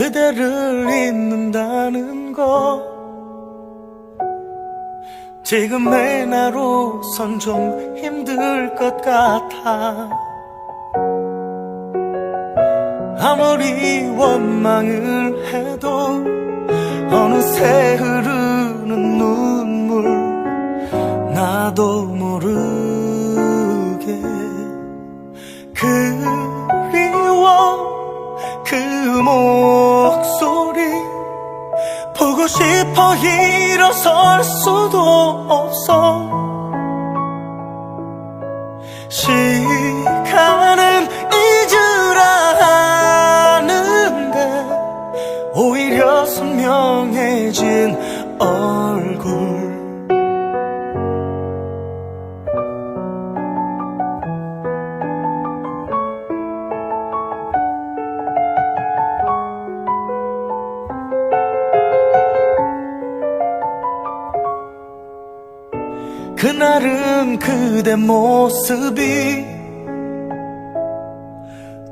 그대를 잊는다는 거. 지금의 나로선 좀 힘들 것 같아. 아무리 원망을 해도 어느새 흐르는 눈물 나도 모르게 그리워. 그 목소리 보고 싶어 일어설 수도 없어. 시간은 잊으라 하는데 오히려 선명해진 얼굴 그날은 그대 모습이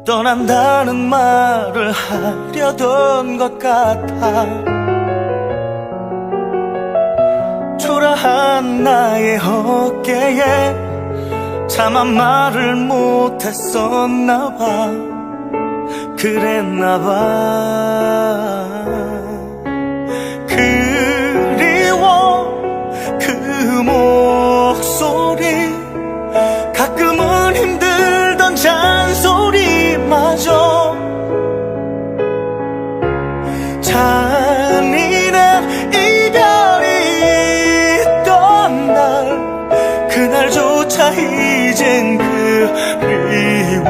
떠난다는 말을 하려던 것 같아. 초라한 나의 어깨에 차마 말을 못했었나 봐. 그랬나 봐 차 이젠 그리워.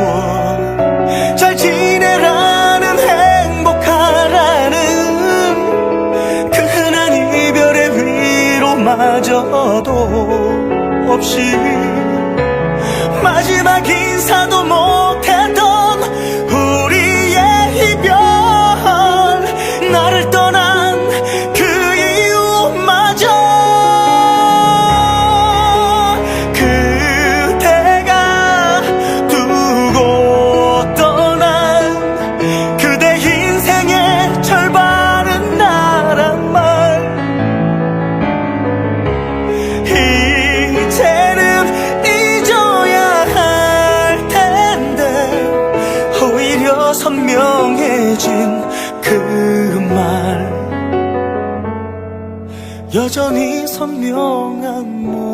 잘 지내라는 행복하라는 그 흔한 이별의 위로마저도 없이 마지막 인사도 선명해진 그 말. 여전히 선명한 목소